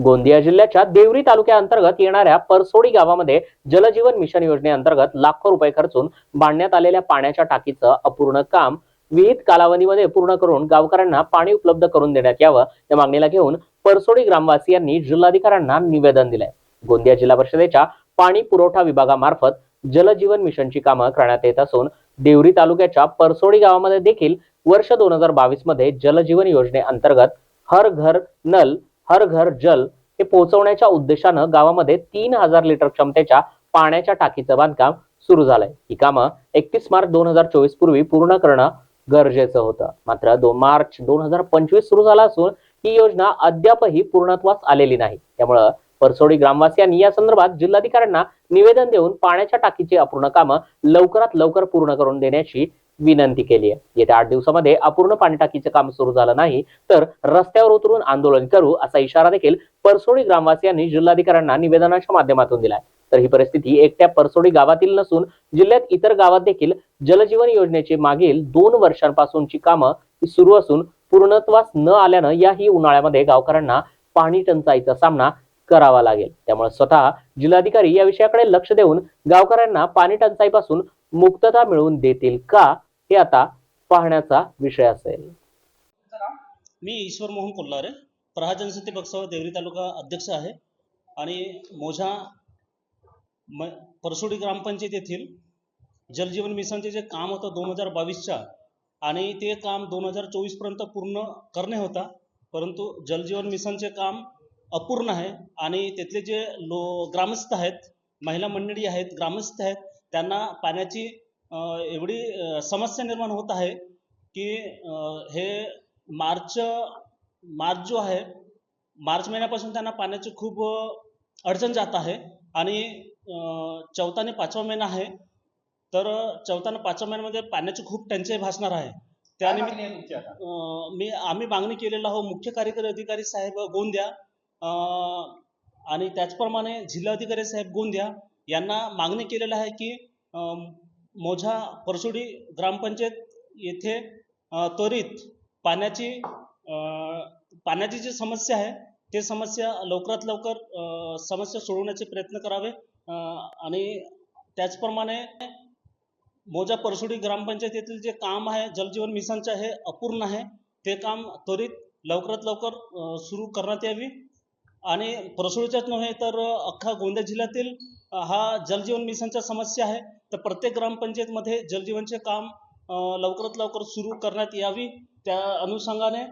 गोंदिया जिल्ह्याच्या देवरी तालुक्याअंतर्गत येणाऱ्या परसोडी गावामध्ये जलजीवन मिशन योजनेअंतर्गत लाखो रुपये खर्चून बांधण्यात आलेल्या पाण्याच्या टाकीचं अपूर्ण काम विहित कालावधीमध्ये पूर्ण करून गावकऱ्यांना पाणी उपलब्ध करून देण्यात यावं या मागणीला घेऊन परसोडी ग्रामवासियांनी जिल्हाधिकाऱ्यांना निवेदन दिलंय. गोंदिया जिल्हा परिषदेच्या पाणी पुरवठा विभागामार्फत जलजीवन मिशनची कामं करण्यात येत असून देवरी तालुक्याच्या परसोडी गावामध्ये देखील वर्ष दोन हजार बावीसमध्ये जलजीवन योजनेअंतर्गत हर घर नल हर घर जल हे पोहोचवण्याच्या उद्देशानं गावामध्ये तीन हजार लिटर क्षमतेच्या पाण्याच्या टाकीचं बांधकाम सुरू झालंय. ही कामं एकतीस मार्च दोन हजार चोवीस पूर्वी पूर्ण करणं गरजेचं होतं. मात्र दोन मार्च दोन हजार पंचवीस सुरू झाला असून ही योजना अद्यापही पूर्णत्वास आलेली नाही. त्यामुळं परसोडी ग्रामवासियांनी या संदर्भात जिल्हाधिकाऱ्यांना निवेदन देऊन पाण्याच्या टाकीची अपूर्ण कामं लवकरात लवकर पूर्ण करून देण्याची विनंती केली आहे. येत्या आठ दिवसामध्ये अपूर्ण पाणी टाकीचं काम सुरू झालं नाही तर रस्त्यावर उतरून आंदोलन करू असा इशारा देखील परसोडी ग्रामवासियांनी जिल्हाधिकाऱ्यांना निवेदनाच्या माध्यमातून दिलाय. तर ही परिस्थिती एकट्या परसोडी गावातील नसून जिल्ह्यात इतर गावात देखील जलजीवन योजनेची मागील दोन वर्षांपासूनची कामं सुरू असून पूर्णत्वास न आल्यानं याही उन्हाळ्यामध्ये गावकऱ्यांना पाणी टंचाईचा सामना करावा लागेल. त्यामुळे स्वतः जिल्हाधिकारी या विषयाकडे लक्ष देऊन गावकऱ्यांना पाणी टंचाईपासून मुक्तता मिळवून देतील का हे आता पाहण्याचा विषय असेल. मी ईश्वर मोहन कोल्हारे प्रहा जनशक्ती पक्षावर देवरी तालुका अध्यक्ष आहे आणि मोझा म परसोडी ग्रामपंचायत येथील जलजीवन मिशनचे जे काम होतं दोन हजार बावीसच्या आणि ते काम दोन हजार चोवीसपर्यंत पूर्ण करणे होता परंतु जलजीवन मिशनचे काम अपूर्ण आहे आणि तिथले जे लो ग्रामस्थ आहेत महिला मंडळी आहेत ग्रामस्थ आहेत त्यांना पाण्याची एवढी समस्या निर्माण होत आहे की हे मार्च मार्च जो आहे मार्च महिन्यापासून त्यांना पाण्याची खूप अडचण जात आहे आणि चौथा आणि पाचवा महिना आहे. तर चौथा आणि पाचव्या महिन्यामध्ये पाण्याची खूप टंचाई भासणार आहे. त्यानिमित्त मी आम्ही मागणी केलेला आहो मुख्य कार्यकारी अधिकारी साहेब गोंद्या आणि त्याचप्रमाणे जिल्हाधिकारी साहेब गोंद्या यांना मागणी केलेलं आहे की मोझा परसोडी ग्रामपंचायत येथे त्वरित पाण्याची पाण्याची जी समस्या आहे ते समस्या लवकरात लवकर समस्या सोडवण्याचे प्रयत्न करावे. आणि त्याचप्रमाणे मोजा परसोडी ग्रामपंचायतीतील जे काम आहे जलजीवन मिशनचं हे अपूर्ण आहे ते काम त्वरित लवकरात लवकर सुरू करण्यात यावी. आणि परसुडीच्याच नव्हे तर अख्खा गोंदिया जिल्ह्यातील हा जलजीवन मिशनच्या समस्या आहे. तर प्रत्येक ग्रामपंचायतमध्ये जलजीवनचे काम लवकरात लवकर सुरू करण्यात यावी त्या अनुषंगाने